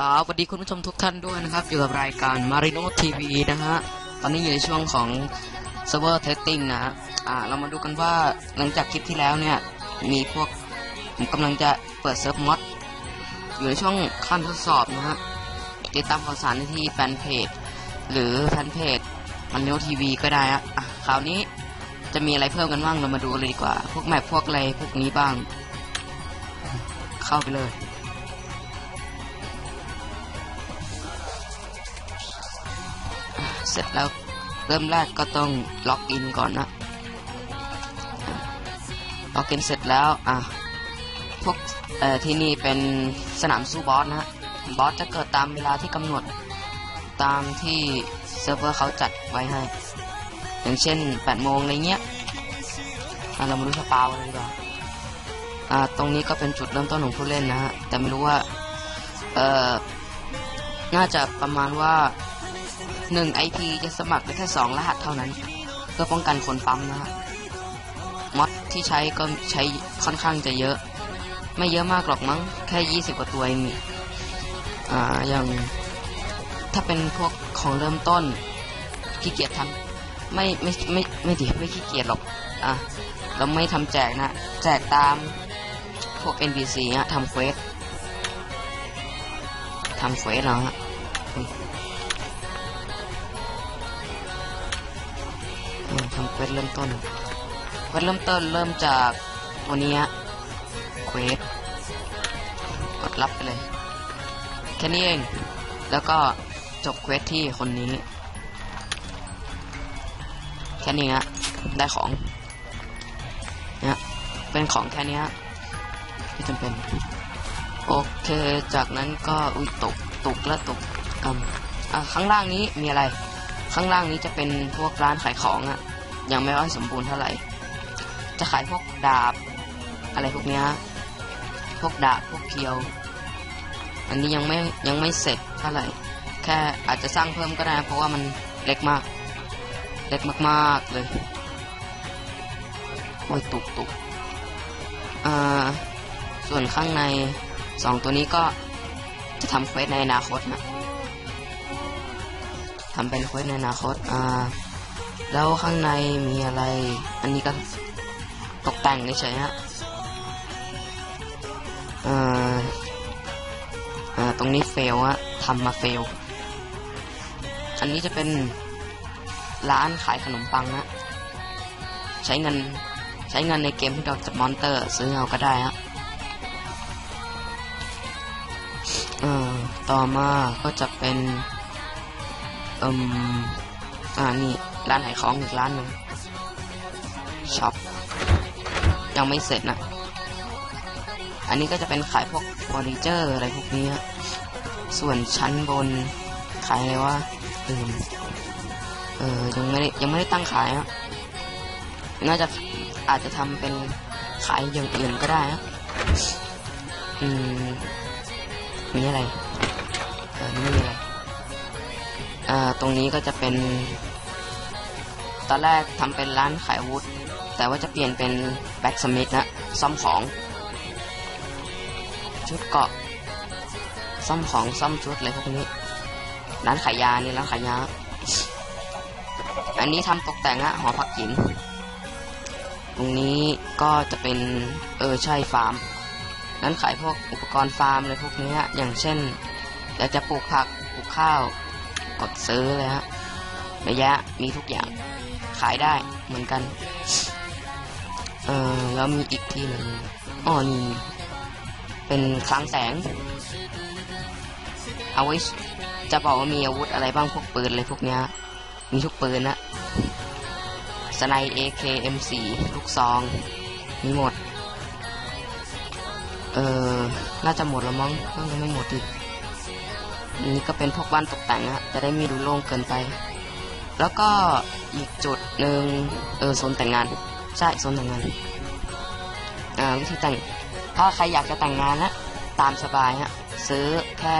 สวัสดีคุณผู้ชมทุกท่านด้วยนะครับ อยู่กับรายการ Marino TV นะฮะ ตอนนี้อยู่ในช่วงของ Server Testing นะฮะอ่า เรามาดูกันว่าหลังจากคลิปที่แล้วเนี่ย มีพวกผมกำลังจะเปิดเซิร์ฟมอดอยู่ในช่วงขั้นทดสอบนะฮะ ติดตามข่าวสารได้ที่แฟนเพจ หรือแฟนเพจ Marino TV ก็ได้ฮะอะคราวนี้จะมีอะไรเพิ่มกันบ้างเรามาดูเลยดีกว่า พวกแมปพวกอะไรพวกนี้บ้าง เข้าไปเลย ร็จแล้ว เริ่มแรกก็ต้องล็อกอินก่อนนะล็อกอินเสร็จแล้วอะพวกเอ่อที่นี่เป็นสนามสู้บอสนะฮะบอสจะเกิดตามเวลาที่กำหนดตามที่เซิร์ฟเวอร์เขาจัดไว้ให้ อย่างเช่น8โมงอะไรเงี้ยอะเรามาดูสปาวกันเลยดีกว่าอ่า ตรงนี้ก็เป็นจุดเริ่มต้นของผู้เล่นนะฮะ แต่ไม่รู้ว่า เอ่อ น่าจะประมาณว่า 1 IP จะสมัครได้แค่ 2 รหัสเท่านั้น เพื่อป้องกันคนปั๊มนะฮะมอดที่ใช้ก็ใช้ค่อนข้างจะเยอะ ไม่เยอะมากหรอกมั้ง แค่ 20 กว่าตัวเองอ่าอย่างถ้าเป็นพวกของเริ่มต้นขี้เกียจทำไม่ไม่ไม่ไม่ดิไม่ขี้เกียจหรอกอะเราไม่ทำแจกนะ แจกตามพวก NPC ฮะทำเควสทำเควสแล้วฮะ ควสเริ่มต้นเควสเริ่มต้นเริ่มจากวันนี้ฮะเควสกดรับไปเลย แค่นี้เอง แล้วก็จบเควสที่คนนี้ แค่นี้ฮะได้ของเนี่ยเป็นของแค่นี้ฮะที่จำเป็น โอเค จากนั้นก็อุ้ยตกตกแล้วตกอะข้างล่างนี้มีอะไร ข้างล่างนี้จะเป็นพวกร้านขายของอะ ยังไม่ค่อยสมบูรณ์เท่าไหร่ จะขายพวกดาบ อะไรพวกเนี้ยพวกดาบพวกเคียว อันนี้ยังไม่ยังไม่เสร็จเท่าไหร่ แค่อาจจะสร้างเพิ่มก็ได้ เพราะว่ามันเล็กมาก เล็กมากๆเลยโอ้ยตุกตุกอ่าส่วนข้างในสองตัวนี้ก็จะทำเควสในอนาคตนะทำเป็นเควสในอนาคตอ่า แล้วข้างในมีอะไร อันนี้ก็ตกแต่งเฉยฮะอ่าอ่าตรงนี้เฟลอะทำมาเฟล อันนี้จะเป็นร้านขายขนมปังนะใช้เงินใช้เงินในเกมที่เราจะมอนเตอร์ซื้อเอาก็ได้ฮะอ่าต่อมาก็จะเป็นอืมอ่านี่ ร้านขายของอีกร้านหนึ่งช็อปยังไม่เสร็จนะ อันนี้ก็จะเป็นขายพวกเฟอร์นิเจอร์อะไรพวกนี้ ส่วนชั้นบนขายอะไรว่าเออเออยังไม่ได้ยังไม่ได้ตั้งขายฮะน่าจะอาจจะทำเป็นขายอย่างอื่นก็ได้ฮะอืมมีอะไรเออไม่มีอะไรอ่าตรงนี้ก็จะเป็น ตอนแรกทำเป็นร้านขายอาวุธแต่ว่าจะเปลี่ยนเป็นแบ็กสมิธนะซ่อมของ ชุดเกาะซ่อมของซ่อมชุดอะไรพวกนี้ ร้านขายยานี่ร้านขายยา อันนี้ทำตกแต่งอะหอพักหญิงตรงนี้ก็จะเป็นเออใช่ฟาร์มร้านขายพวกอุปกรณ์ฟาร์มอะไรพวกนี้ฮะอย่างเช่นอยากจะปลูกผักปลูกข้าว กดซื้อเลยฮะระยะมีทุกอย่าง ขายได้เหมือนกัน เออแล้วมีอีกที่หนึ่งอ๋อนี่เป็นคลังแสง เอาไว้จะบอกว่ามีอาวุธอะไรบ้างพวกปืนอะไรพวกเนี้ย มีทุกปืนนะสไน AK M4 ลูกซอง มีหมด เออน่าจะหมดแล้วมั้งน่าจะไม่หมดอีกนนี้ก็เป็นพวกบ้านตกแต่งฮะจะได้ไม่ดูโล่งเกินไป แล้วก็อีกจุดหนึ่งเออโซนแต่งงาน ใช่โซนแต่งงานอ่าวิธีแต่ง ถ้าใครอยากจะแต่งงานนะตามสบายฮะซื้อแค่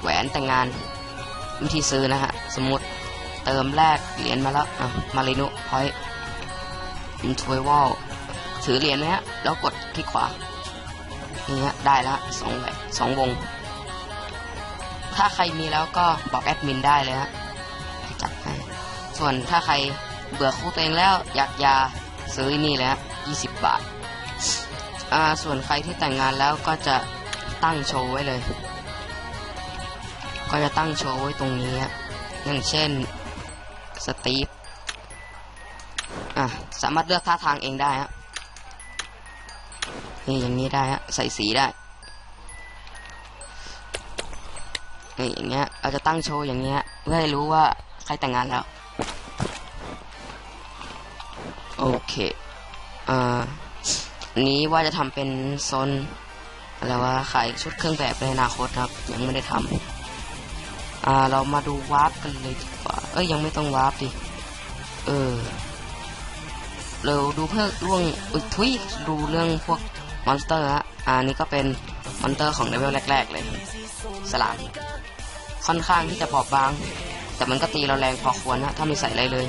แหวนแต่งงาน วิธีซื้อนะฮะสมมติเติมแรกเหรียญมาแล้วอะมาเลยนุพอยอินทววอลถือเหรียญไหมฮะแล้วกดคลิกขวานี่ฮะได้แล้วสองแหวนสองวง ถ้าใครมีแล้วก็บอกแอดมินได้เลยฮะ ส่วนถ้าใครเบื่อคู่ตัวเองแล้วอยากยาซื้อนี่เลยฮะ20บาท อ่า ส่วนใครที่แต่งงานแล้วก็จะตั้งโชว์ไว้เลย ก็จะตั้งโชว์ไว้ตรงนี้อย่างเช่นสตีฟอะ สามารถเลือกท่าทางเองได้ฮะนี่อย่างนี้ได้ฮะ ใส่สีได้นี่อย่างเงี้ย เราจะตั้งโชว์อย่างเงี้ย เพื่อให้รู้ว่าใครแต่งงานแล้ว โอเค อ่า นี้ว่าจะทำเป็นโซนอะไรว่าขายชุดเครื่องแบบในอนาคตครับ ยังไม่ได้ทำอ่า เรามาดูวาร์ปกันเลยดีกว่า เอ้ย ยังไม่ต้องวาร์ปดิ เออ เราดูเพื่อร่วงอุ้ยทุยดูเรื่องพวกมอนสเตอร์ฮะอ่านี่ก็เป็นมอนสเตอร์ของเลเวลแรก ๆ เลย สลาม ค่อนข้างที่จะบอบบาง แต่มันก็ตีเราแรงพอควรนะ ถ้าไม่ใส่อะไรเลย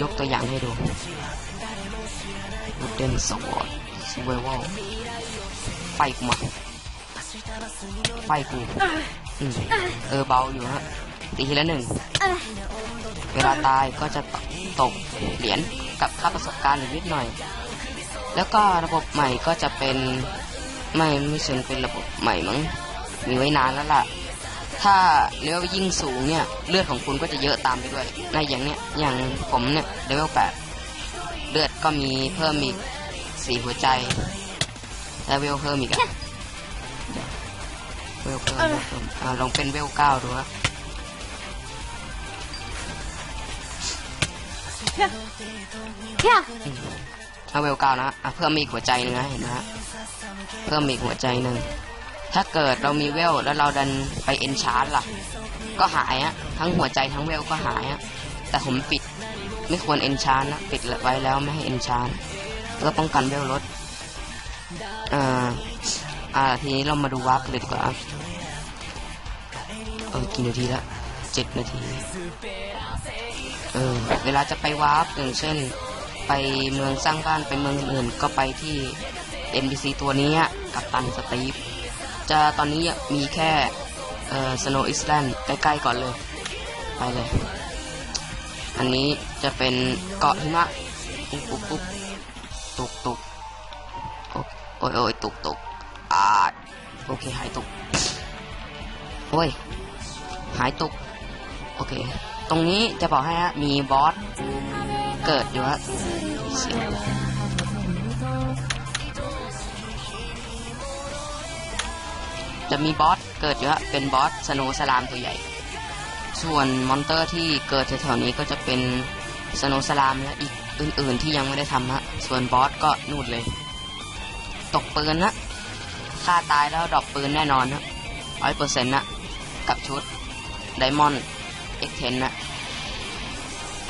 ยกตัวอย่างให้ดู Wooden Sword Survival ไฟกูมาไฟกูเออเบาอยู่ฮะตีทีละหนึ่ง เวลาตายก็จะตกเหรียญกับค่าประสบการณ์อยู่นิดหน่อย แล้วก็ระบบใหม่ก็จะเป็น ไม่ไม่เชิงเป็นระบบใหม่มั้งมีไว้นานแล้วล่ะ ถ้าเลเวลยิ่งสูงเนี่ย เลือดของคุณก็จะเยอะตามไปด้วยในอย่างเนี้ยอย่างผมเนี่ยเลเวลแปดเลือดก็มีเพิ่มอีกสี่หัวใจแล้วเวลเพิ่มอีกอะเวลเพิ่มเวลเพิ่มอ่าลองเป็นเวลเก้าดูฮะเอาเวลเก้านะอะเพิ่มมีอีกหัวใจหนึงนะเห็นไหมฮะเพิ่มมีอีกหัวใจหนึ่ง ถ้าเกิดเรามีเวลแล้วเราดันไปเอนชาร์ล่ะ ก็หายอะทั้งหัวใจทั้งเวลก็หายอะแต่ผมปิดไม่ควรเอนชาร์นะปิดไว้แล้วไม่ให้เอนชาร์เพื่อป้องกันเวลลดอ่าอ่าทีนี้เรามาดูวาร์ปกันเลยดีกว่าเออกี่นาทีละเจ็ดนาทีเออเวลาจะไปวาร์ปอย่างเช่น ไปเมืองสร้างบ้านไปเมืองอื่นก็ไปที่ NPC ตัวนี้กับตันสตีฟ จะตอนนี้มีแค่เอ่อ Snow Island ใกล้ๆก่อนเลย ไปเลย อันนี้จะเป็นเกาะหิมะปุ๊บปุ๊บปุ๊บตุกตุกโอ้ยโอ้ยตุกตุกอาโอเคหายตุกโอ้ยหายตุกโอเค ตรงนี้จะบอกให้ฮะมีบอสเกิดอยู่ฮะเสียง จะมีบอสเกิดอยู่ฮะเป็นบอสสโนสลามตัวใหญ่ ส่วนมอนเตอร์ที่เกิดแถวๆนี้ก็จะเป็นสโนสลามและอีกอื่นๆที่ยังไม่ได้ทำฮะ ส่วนบอสก็นู่นเลย ตกปืนนะฆ่าตายแล้วดรอปปืนแน่นอนนะร้อยเปอร์เซ็นต์นะกับชุดไดมอนด์ X10 นะ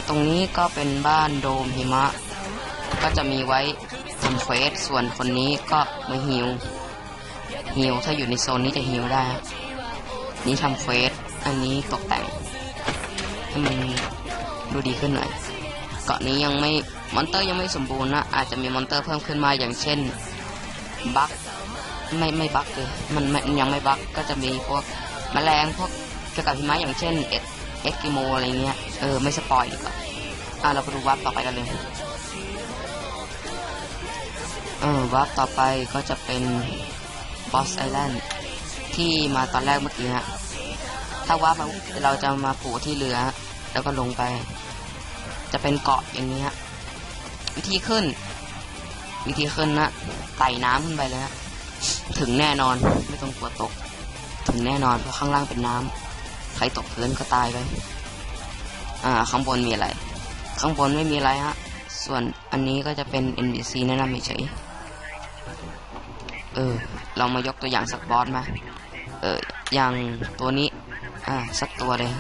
ตรงนี้ก็เป็นบ้านโดมหิมะ ก็จะมีไว้ทำเควสส่วนคนนี้ก็มาฮิว ฮิวถ้าอยู่ในโซนนี้จะฮิวได้ นี่ทำเควสอันนี้ตกแต่ง ให้มันดูดีขึ้นหน่อย เกาะนี้ยังไม่ มอนเตอร์ยังไม่สมบูรณ์นะ อาจจะมีมอนเตอร์เพิ่มขึ้นมาอย่างเช่นบัคไม่ไม่บัคเลยมันมันยังไม่บัคกก็จะมีพวกแมลงพวกเกี่ยวกับหิมะอย่างเช่นเอ็ดเอ็กกิโมอะไรเงี้ย เออ ไม่สปอยดีกว่า อะ เราไปดูวับต่อไปกันเลย เออ วับต่อไปก็จะเป็น บอสไอแลนด์ที่มาตอนแรกเมื่อกี้ฮะถ้าวับมาเราจะมาปูที่เรือ แล้วก็ลงไป จะเป็นเกาะอย่างนี้ฮะวิธีขึ้น วิธีขึ้นนะไต่น้ำขึ้นไปเลยฮะถึงแน่นอนไม่ต้องกลัวตก ถึงแน่นอนเพราะข้างล่างเป็นน้ำใครตกพื้นก็ตายไปอ่าข้างบนมีอะไร ข้างบนไม่มีอะไรฮะส่วนอันนี้ก็จะเป็น NPC แนะนำเฉยเออ เรามายกตัวอย่างสักบอสมา เอออย่างตัวนี้ อ่า สักตัวเลย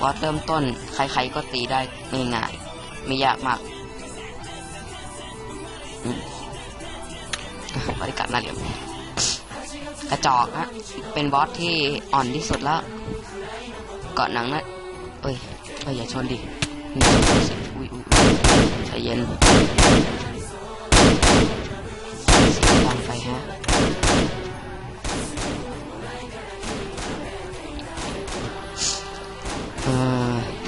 บอสเริ่มต้น ใครๆก็ตีได้ง่ายๆไม่ยากมากบริการหน้าเหลี่ยมกระจอกฮะเป็นบอสที่อ่อนที่สุดแล้ว เกาะหนังนะเอ้ยเอ้ยอย่าชนดิอุ้ยอุ้ยใจเย็นเสียงดังไปฮะ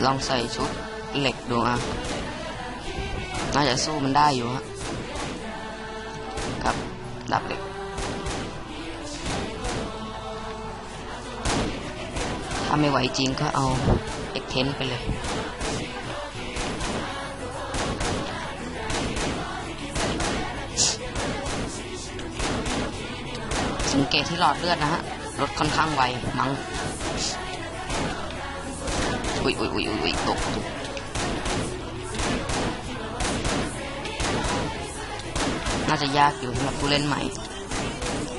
ลองใส่ชุดเหล็กดูอะน่าจะสู้มันได้อยู่ฮะครับดับเหล็กถ้าไม่ไหวจริงก็เอาเอ็กเทนไปเลยสังเกตที่หลอดเลือดนะฮะลดค่อนข้างไวมั้ง อุ้ยอุ้ยอุ้ยอุ้ยตกตกน่าจะยากอยู่สำหรับผู้เล่นใหม่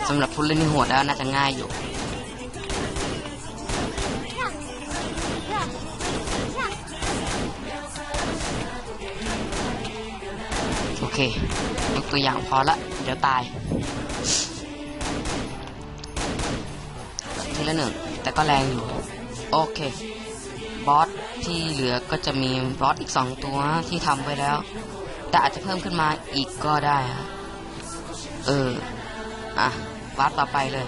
สำหรับผู้เล่นที่โหดแล้วน่าจะง่ายอยู่โอเคยกตัวอย่างพอละ เดี๋ยวตายทีละหนึ่งแต่ก็แรงอยู่ โอเค บอสที่เหลือก็จะมีบอสอีกสองตัวที่ทำไว้แล้ว แต่อาจจะเพิ่มขึ้นมาอีกก็ได้ฮะเออ อะวาร์ปต่อไปเลย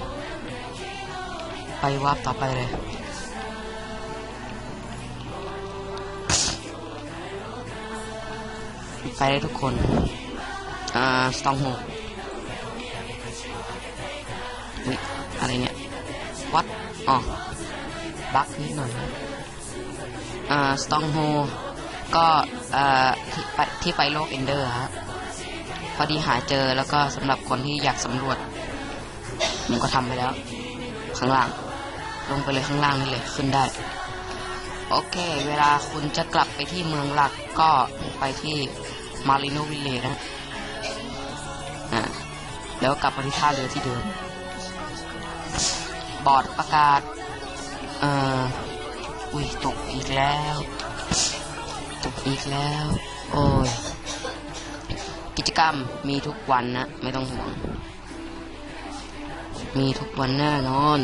ไปวาร์ปต่อไปเลย ไปได้ทุกคน อ่า สตองโฮอุ๊ยอะไรเนี่ย วัด อ๋อ บักนิดหน่อย สตองโฮก็อ่าที่ไปที่ไปโลกเอนเดอร์ฮะพอดีหาเจอแล้วก็สำหรับคนที่อยากสำรวจผมก็ทำไปแล้ว ข้างล่าง ลงไปเลยข้างล่างนี่เลยขึ้นได้ โอเค เวลาคุณจะกลับไปที่เมืองหลักก็ไปที่มาริโนวิลเลนะอ่าแล้วกลับมาที่ท่าเรือที่เดิมบอร์ดประกาศ เอ่อ อุ้ยตกอีกแล้ว ตกอีกแล้ว โอ้ย กิจกรรมมีทุกวันนะ ไม่ต้องห่วง มีทุกวันแน่นอน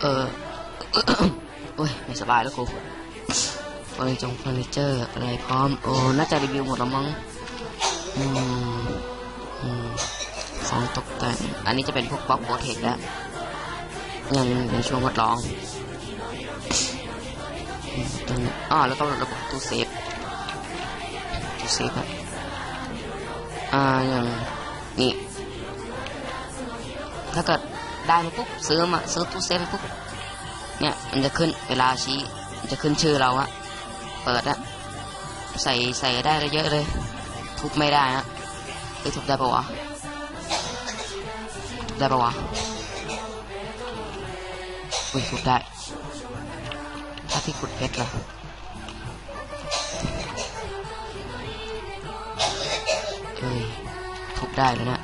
เออโอ้ย ไม่สบายแล้วกูเฟอร์นิจงเฟอร์นิเจอร์อะไรพร้อม โอ้ น่าจะรีวิวหมดแล้วมั้งอืมอืมของตกแต่ง อันนี้จะเป็นพวกบล็อกโปรเทคแล้ว ยังเป็นช่วงทดลอง ตรงอ๋อแล้วก็ระบบตู้เซฟตู้เซฟอะอ่าอย่างนี่ถ้าเกิดได้มาปุ๊บซื้อมาซื้อตู้เซฟไปปุ๊บเนี่ยมันจะขึ้นเวลาชี้มันจะขึ้นชื่อเราอะเปิดอะใส่ใส่ได้เยอะเลย ทุบไม่ได้ฮะเอ้ทุบได้ปะวะได้ปะวะอุ้ยทุบได้ ขุดเพชรล่ะเอ้ยทุบได้แล้วนี่ย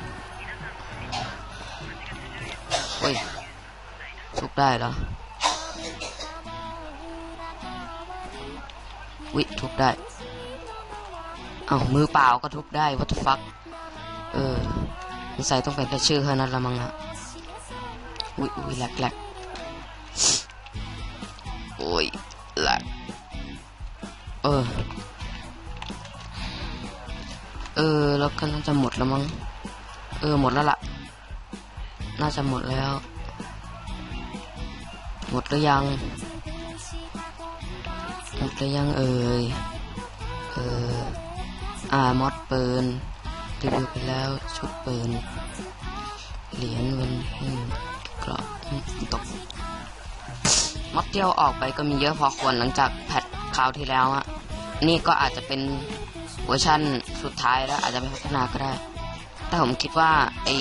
เฮ้ยทุบได้เหรอวิทุบได้ เอามือเปล่าก็ทุบได้ what the fuck เออสงสัยต้องเป็นแค่ชื่อเท่านั้นละมั้งอะอุ้ยอุ้ยแหลกแหลก ออ แล้วก็น่าจะหมดแล้วมั้ง เออ หมดแล้วล่ะ น่าจะหมดแล้ว หมดหรือยัง หมดหรือยังเอ่ย เออ อ่ามอดปืนรีวิวไปแล้วชุดปืน เหรียญเวนหิ้งกรอบตกมอดเที่ยวออกไปก็มีเยอะพอควรหลังจากแพทคราวที่แล้วอะนี่ก็อาจจะเป็น เวอร์ชันสุดท้ายแล้วอาจจะไม่พัฒนาก็ได้ แต่ผมคิดว่าไอ้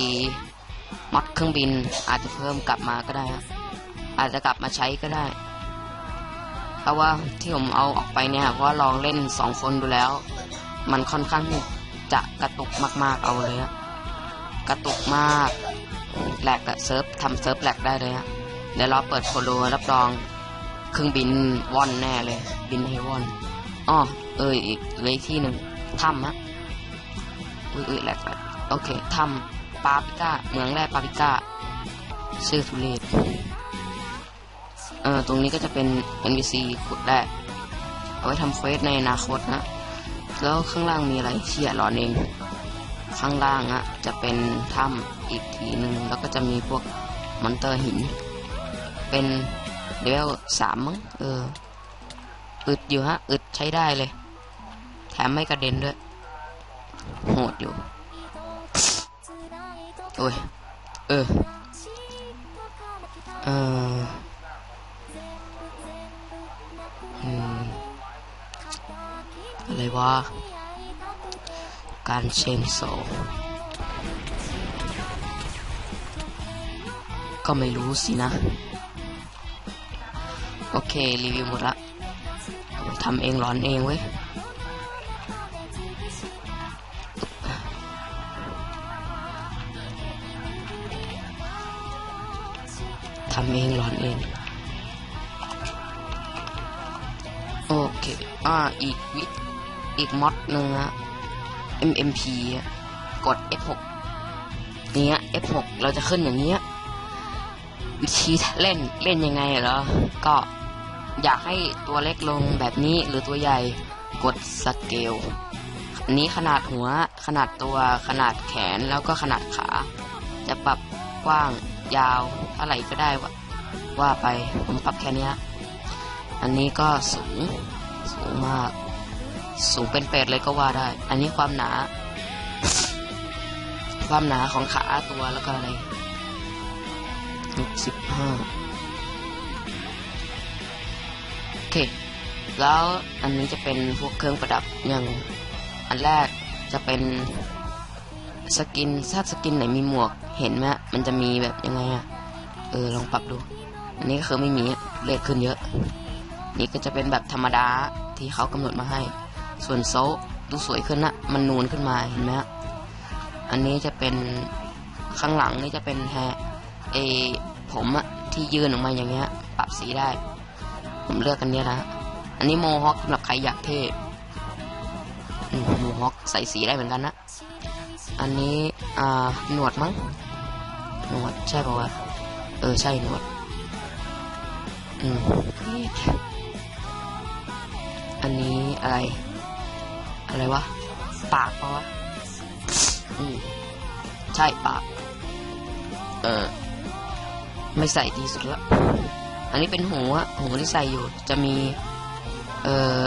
มอดเครื่องบินอาจจะเพิ่มกลับมาก็ได้อะอาจจะกลับมาใช้ก็ได้ เพราะว่าที่ผมเอาออกไปเนี่ยเพราะว่าลองเล่นสองคนดูแล้ว มันค่อนข้างจะกระตุกมาก ๆเอาเลยอะกระตุกมากแหลกอะเซิร์ฟทำเซิร์ฟแหลกได้เลยอะเดี๋ยวเราเปิดโฟโลรับรองเครื่องบินวอนแน่เลย บินให้วอน อ๋อเอออีกเลยที่หนึ่งถ้ำฮะอุ้ยอุ้ยแหลกโอเคถ้ำปาปิก้าเมืองแรกปาปิก้าชื่อทุเรศเออตรงนี้ก็จะเป็น NPC ขุดแร่เอาไว้ทำเฟสในอนาคตนะ แล้วข้างล่างมีอะไรเชี่ยหลอนเอง ข้างล่างอะจะเป็นถ้ำอีกทีหนึ่งแล้วก็จะมีพวกมอนเตอร์หิน เป็นเลเวลสามมั้งเออ อึดอยู่ฮะ อึดใช้ได้เลย แถมไม่กระเด็นด้วย โหดอยู่โอ้ย เออ เอออืมอะไรวะ การเชนโซก็ไม่รู้สินะ โอเค รีวิวหมดละ ทำเองร้อนเองเว้ยทำเองร้อนเอง โอเค อ่า อีกวิอีกม็อดหนึ่งนะ MMP อะกด F6 เนี้ย F6 เราจะขึ้นอย่างเงี้ยวิธีเล่นเล่นยังไงเหรอ ก็ อยากให้ตัวเล็กลงแบบนี้หรือตัวใหญ่กดสเกลอันนี้ขนาดหัวขนาดตัวขนาดแขนแล้วก็ขนาดขา จะปรับกว้างยาวเท่าไหร่ก็ได้ว่าไปผมปรับแค่นี้อันนี้ก็สูงสูงมาก สูงเป็นเป็ดเลยก็ว่าได้ อันนี้ความหนา ความหนาของขาตัวแล้วก็อะไรหกสิบห้า เค แล้วอันนี้จะเป็นพวกเครื่องประดับอย่างอันแรกจะเป็นสกินถ้าสกินไหนมีหมวกเห็นไหมมันจะมีแบบยังไงอะเออลองปรับดู อันนี้ก็คือไม่มีเลขขึ้นเยอะ นี่ก็จะเป็นแบบธรรมดาที่เขากำหนดมาให้ ส่วนโซดูสวยขึ้นนะมันนูนขึ้นมาเห็นไหมอันนี้จะเป็นข้างหลังนี่จะเป็นแฮเอผมอะที่ยืนออกมาอย่างเงี้ย ปรับสีได้ ผมเลือกกันเนี้ยนะอันนี้โมฮอคสำหรับใครอยากเท่โมฮอคใส่สีได้เหมือนกันนะอันนี้อ่าหนวดมั้งหนวดใช่ป่าวะเออใช่หนวดอืมอันนี้อะไร อะไรวะ ปากปะวะอืมใช่ปาก เออ ไม่ใส่ดีสุดละ อันนี้เป็นหูอะหูที่ใส่อยู่ จะมี เอ่อ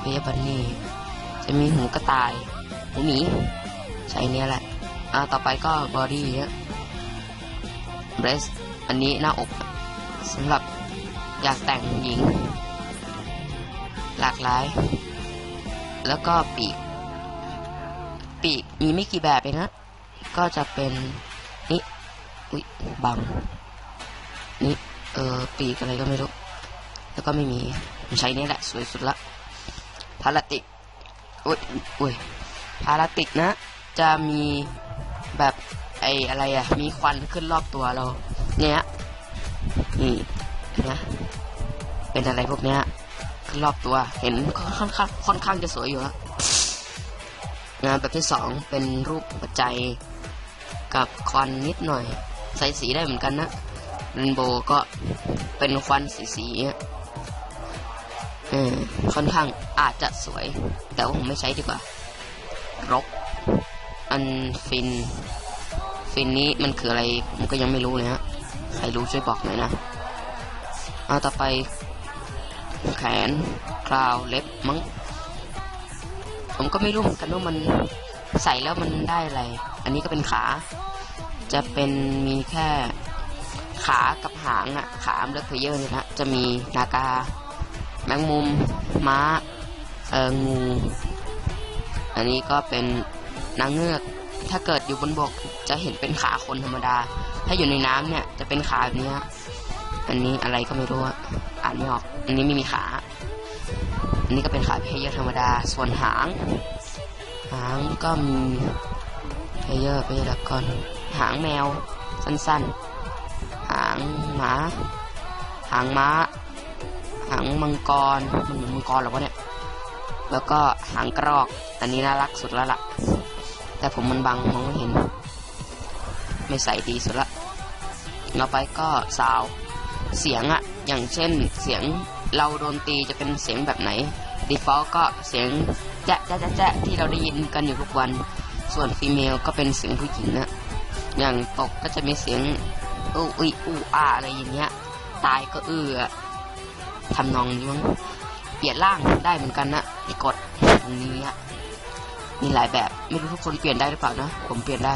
เบียบันนี่ จะมีหูกระต่าย หูหมี ใช้เนี้ยแหละ อ่า ต่อไปก็บอดี้เนี้ยเบรสอันนี้หน้าอกสำหรับอยากแต่งหญิง หลากหลาย แล้วก็ปีก ปีกมีไม่กี่แบบเองนะก็จะเป็นนี่อุ้ยบังนี่ ออปีกอะไรก็ไม่รู้ แล้วก็ไม่มีผมใช้นี่แหละ สวยสุดละพาราติกอุ้ยอุ้ยพาราติกนะ จะมีแบบไออะไรอะมีควันขึ้นรอบตัวเรา เนี่ย นี่นไหมเป็นอะไรพวกเนี้ยขึ้นรอบตัว เห็นค่อนข้างค่อนข้างจะสวยอยู่แล้วงานแบบที่สองเป็นรูปปัจจัยกับควันนิดหน่อย ใส่สีได้เหมือนกันนะ เรนโบก็เป็นควันสีสีๆเออค่อนข้างอาจจะสวย แต่ว่าผมไม่ใช้ดีกว่า รก อันฟิน ฟินนี้มันคืออะไร ผมก็ยังไม่รู้เลยฮะ ใครรู้ช่วยบอกหน่อยนะเอาต่อไป แขนคราวเล็บมั้ง ผมก็ไม่รู้เหมือนกันว่ามันใส่แล้วมันได้อะไร อันนี้ก็เป็นขา จะเป็นมีแค่ ขากับหางอะขาเลือกเพเยอร์เนี่ยนะจะมีนากา แมงมุม ม้า เอองู อันนี้ก็เป็นนางเงือก ถ้าเกิดอยู่บนบกจะเห็นเป็นขาคนธรรมดา ถ้าอยู่ในน้ำเนี่ยจะเป็นขาแบบนี้ฮะอันนี้อะไรก็ไม่รู้อ่านไม่ออก อันนี้ไม่มีขา อันนี้ก็เป็นขาเพเยอร์ธรรมดา ส่วนหาง หางก็มีเพเยอร์เพเยอร์ดก่อนหางแมวสั้นๆางหมาหางม้าหางมังกรมันเหมือนมังกรหรอวะเนี่ยแล้วก็หางกรอก อันนี้น่ารักสุดแล้วล่ะ แต่ผมมันบังมองไม่เห็น ไม่ใส่ดีสุดละต่อไปก็สาว เสียงอะอย่างเช่นเสียงเราโดนตีจะเป็นเสียงแบบไหน default ก็เสียงแจ๊ะแจ๊ะแจ๊ะแจ๊ะที่เราได้ยินกันอยู่ทุกวัน ส่วนฟีเมลก็เป็นเสียงผู้หญิงนะอย่างตกก็จะมีเสียง อู้อุยอู้อาอะไรอย่างเงี้ย ตายก็เอือทำนองนี้มั้งเปลี่ยนร่างได้เหมือนกันนะกดตรงนี้ฮะมีหลายแบบไม่รู้ทุกคนเปลี่ยนได้หรือเปล่านะผมเปลี่ยนได้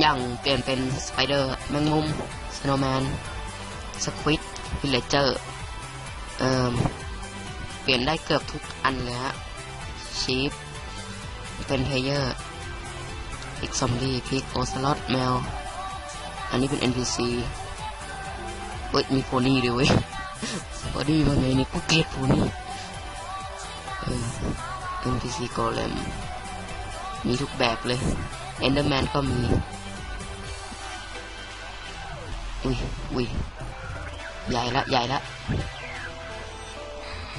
อย่างเปลี่ยนเป็นสไปเดอร์แมงมุมสโนว์แมนสควิดวิลเลเจอร์เอ่อเปลี่ยนได้เกือบทุกอันเลยฮะชีฟเป็นเพลเยอร์พิกซอมบี้พิกโอสลอตแมว อันนี้เป็น NPC เฮ้ยมีโพนี่ด้วยเว้ยโพนี่าไงนี่กูเกลียดโพนี่เออ NPC โกเลมมีทุกแบบเลย Enderman ก็มี อุ้ยอุ้ยใหญ่ละใหญ่ละ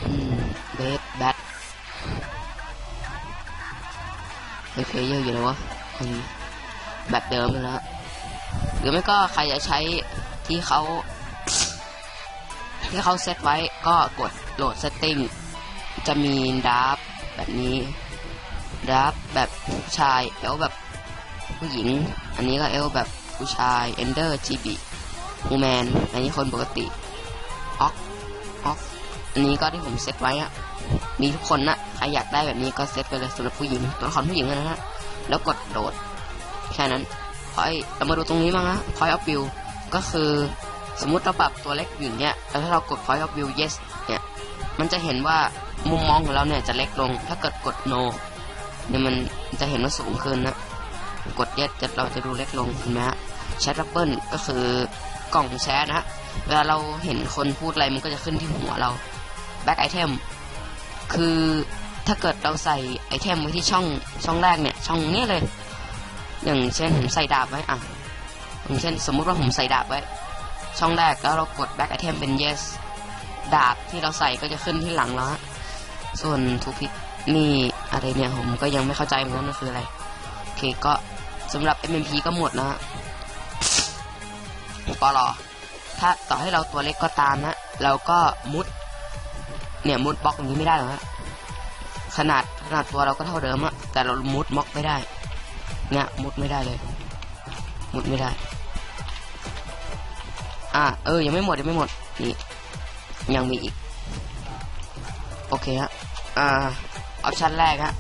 อืมเบสแบทเฮ้ยเพลเยอร์อยู่แล้ววะอืมแบบเดิมเลยนะ หรือไม่ก็ใครจะใช้ที่เขาที่เขาเซตไว้ก็กดโหลดเซตติ้งจะมีดับแบบนี้ดับแบบผู้ชายเอลแบบผู้หญิง อันนี้ก็เอลแบบผู้ชายเอนเดอร์จีบีฮูแมนอันนี้คนปกติออกออกอันนี้ก็ที่ผมเซตไว้อะมีทุกคนนะใครอยากได้แบบนี้ก็เซตไปเลยสำหรับผู้หญิงตัวละครผู้หญิงนะฮะแล้วกดโหลดแค่นั้น พอยเรามาดูตรงนี้บ้งนะ point of view ก็คือสมมุติเราปรับตัวเล็กอยู่เงี้ยแล้วถ้าเรากด point of view yes เนี่ย มันจะเห็นว่ามุมมองของเราเนี่ยจะเล็กลง ถ้าเกิดกด no เนี่ยมันจะเห็นว่าสูงขึ้นนะ กด yes จะเราจะดูเล็กลงเห็นไหมฮะ chat bubble ก็คือกล่องแชทนะฮะ เวลาเราเห็นคนพูดอะไรมันก็จะขึ้นที่หัวเรา back item คือถ้าเกิดเราใส่ไอเทมไว้ที่ช่องช่องแรกเนี่ย ช่องนี้เลย อย่างเช่นผมใส่ดาบไว้อะอย่างเช่น สมมุติว่าผมใส่ดาบไว้ ช่องแรกแล้วเรากด back item เป็น yes ดาบที่เราใส่ก็จะขึ้นที่หลังแล้วฮะส่วนทูพิกนี่อะไรเนี่ยผมก็ยังไม่เข้าใจเหมือนกันว่าคืออะไรโอเคก็สำหรับ MMP ก็หมดแล้วฮะปลอถ้าต่อให้เราตัวเล็กก็ตามนะเราก็มุด เนี่ยมุดบล็อกอย่างนี้ไม่ได้หรอกฮะขนาดขนาดตัวเราก็เท่าเดิมอะแต่เรามุดบล็อกไม่ได้ เนี่ยมุดไม่ได้เลย มุดไม่ได้ อ่าเออ ยังไม่หมดยังไม่หมด นี่ยังมีอีก โอเคฮะ อ่า ออปชันแรกฮะ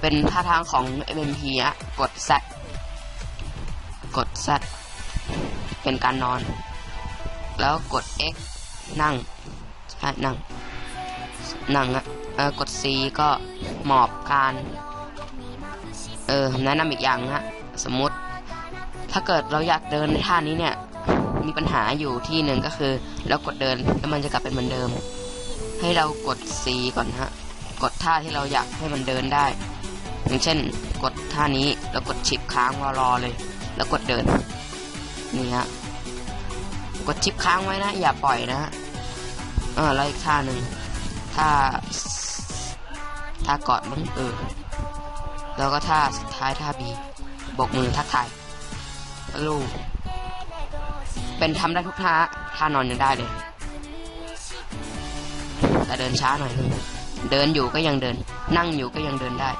เป็นท่าทางของ MMP ฮะ กด Z กด Z เป็นการนอน แล้วกด X นั่งใช่นั่ง นั่งอะเออกด C ก็หมอบการ เออแนะนำอีกอย่างนะฮะสมมติ ถ้าเกิดเราอยากเดินในท่านี้เนี่ย มีปัญหาอยู่ที่หนึ่งก็คือเรากดเดินแล้วมันจะกลับเป็นเหมือนเดิม ให้เรากด C ก่อนฮะกดท่าที่เราอยากให้มันเดินได้ อย่างเช่น กดท่านี้แล้วกดชิปค้างรอเลย แล้วกดเดินนี่ฮะกดชิปค้างไว้นะ อย่าปล่อยนะฮะเออแล้วอีกท่าหนึ่งท่าท่ากอดมั้งเออ แล้วก็ท่าสุดท้ายท่าบีบกมือทักทายลูกเป็นทำได้ทุกท่าท่านอนยังได้เลย แต่เดินช้าหน่อยนึงเดินอยู่ก็ยังเดิน นั่งอยู่ก็ยังเดินได้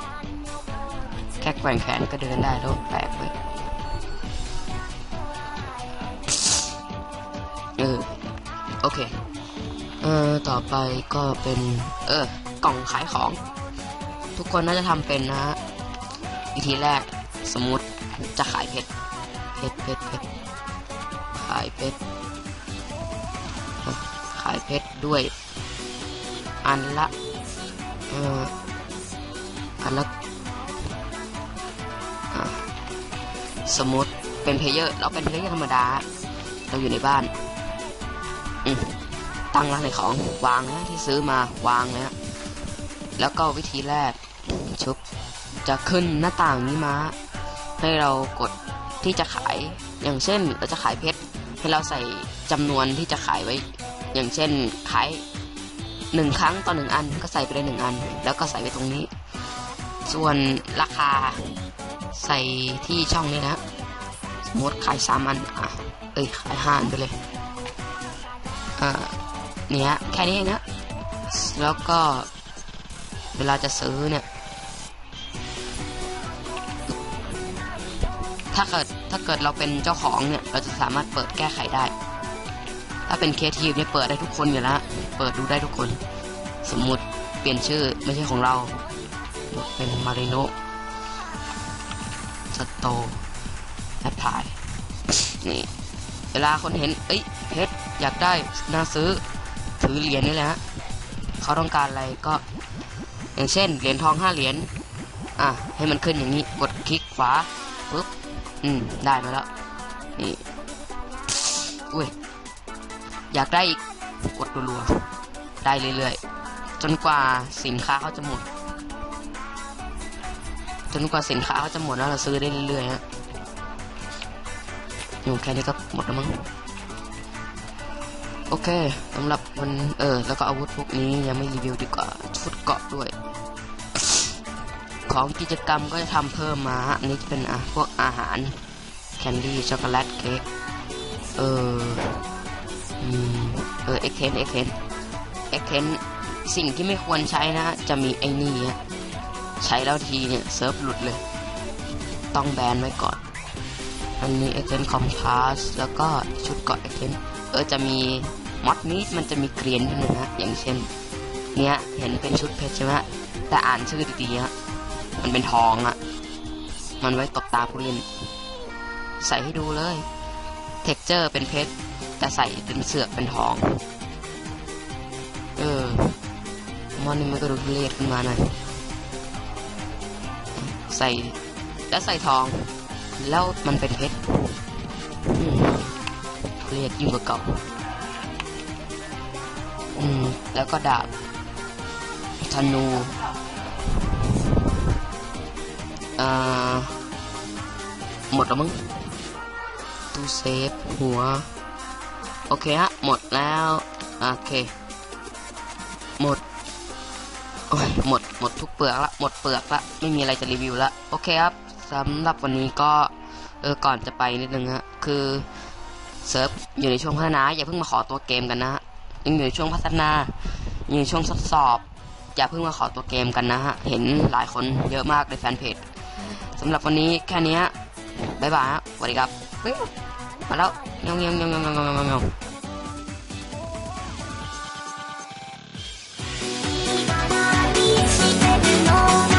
แค่แกว่งแขนก็เดินได้แล้วแปลกเลยเออโอเค เอ่อต่อไปก็เป็น เออกล่องขายของ ทุกคนน่าจะทำเป็นนะ วิธีแรกสมมติจะขายเพชรเพชรเพชรเพชรขายเพชรขายเพชรด้วย อันละเอ่ออันละสมมติเป็นเพลเยอร์เราเป็นเพลเยอร์ธรรมดา เราอยู่ในบ้านตั้งร้านขายของวางนะที่ซื้อมาวางนะแล้วก็วิธีแรกชุบ จะขึ้นหน้าต่างนี้มา ให้เรากดที่จะขาย อย่างเช่นเราจะขายเพชรให้เราใส่จำนวนที่จะขายไว้ อย่างเช่นขายหนึ่งครั้งต่อหนึ่งอันก็ใส่ไปเลยหนึ่งอัน แล้วก็ใส่ไว้ตรงนี้ ส่วนราคาใส่ที่ช่องนี้นะสมมติขายสามอันอะเอ้ยขายห้าอันไปเลยอ่าเนี่ยแค่นี้เองนะแล้วก็เวลาจะซื้อเนี่ย ถ้าเกิดถ้าเกิดเราเป็นเจ้าของเนี่ย เราจะสามารถเปิดแก้ไขได้ ถ้าเป็นเคทีฟเนี่ยเปิดได้ทุกคนอยู่แล้วเปิดดูได้ทุกคน สมมุติเปลี่ยนชื่อไม่ใช่ของเรา เป็นมาริโนสโตแอปพลายนี่เวลาคนเห็น เอ้ยเพชรอยากได้น่าซื้อถือเหรียญนี่แหละฮะเขาต้องการอะไรก็ อย่างเช่นเหรียญทองห้าเหรียญอะให้มันขึ้นอย่างนี้กดคลิกขวาปุ๊บ อืม ได้มาแล้ว นี่ อุ้ย อยากได้อีกกดรัวๆ ได้เรื่อยๆ จนกว่าสินค้าเขาจะหมด จนกว่าสินค้าเขาจะหมดแล้วเราซื้อได้เรื่อยๆฮะอยู่แค่นี้ก็หมดแล้วมั้ง โอเคสำหรับมันเออ แล้วก็อาวุธพวกนี้ยังไม่รีวิวดีกว่าชุดเกาะด้วย ของกิจกรรมก็จะทำเพิ่มมาอันนี้เป็นอะพวกอาหารแคนดี้ช็อกโกแลตเค้กเออเออเอ็กเทนเอ็กเทนเอ็กเทนสิ่งที่ไม่ควรใช้นะ จะมีไอ้นี่ใช้แล้วทีเนี่ยเซิร์ฟหลุดเลย ต้องแบนไว้ก่อน อันนี้เอ็กเทนคอมพาสแล้วก็ชุดเกาะเอ็กเทนเออจะมีมอดนี้มันจะมีเกรียนด้วยนะฮะอย่างเช่น เนี้ยเห็นเป็นชุดเพชรใช่ไหมแต่อ่านชื่อดีๆฮะ มันเป็นทองอะมันไว้ตบตาผู้เล่น ใส่ให้ดูเลย เท็กเจอร์เป็นเพชร แต่ใส่เป็นเสือกเป็นทอง เออมอนนี่มันก็ดูเรศขึ้นมาหน่อยใส่แล้วใส่ทอง แล้วมันเป็นเพชรอืมทุเรศยิ่งกว่าเก่า อืม แล้วก็ดาบธนู อ่า หมดแล้วมั้งตู้เซฟหัว โอเคฮะ หมดแล้ว โอเค หมด โอ้ย หมด หมดทุกเปลือกละ หมดเปลือกละ ไม่มีอะไรจะรีวิวละ โอเคครับสำหรับวันนี้ก็ เออ ก่อนจะไปนิดนึงฮะ คือเซิร์ฟอยู่ในช่วงพัฒนา อย่าเพิ่งมาขอตัวเกมกันนะฮะยังอยู่ในช่วงพัฒนาอยู่ในช่วงทดสอบ อย่าเพิ่งมาขอตัวเกมกันนะฮะ เห็นหลายคนเยอะมากในแฟนเพจ สำหรับวันนี้แค่นี้บายบายสวัสดีครับมาแล้วเงี้ยงเงี้ยงเงี้ยงเงี้ยงเงี้ยเงี้ยง「光に染」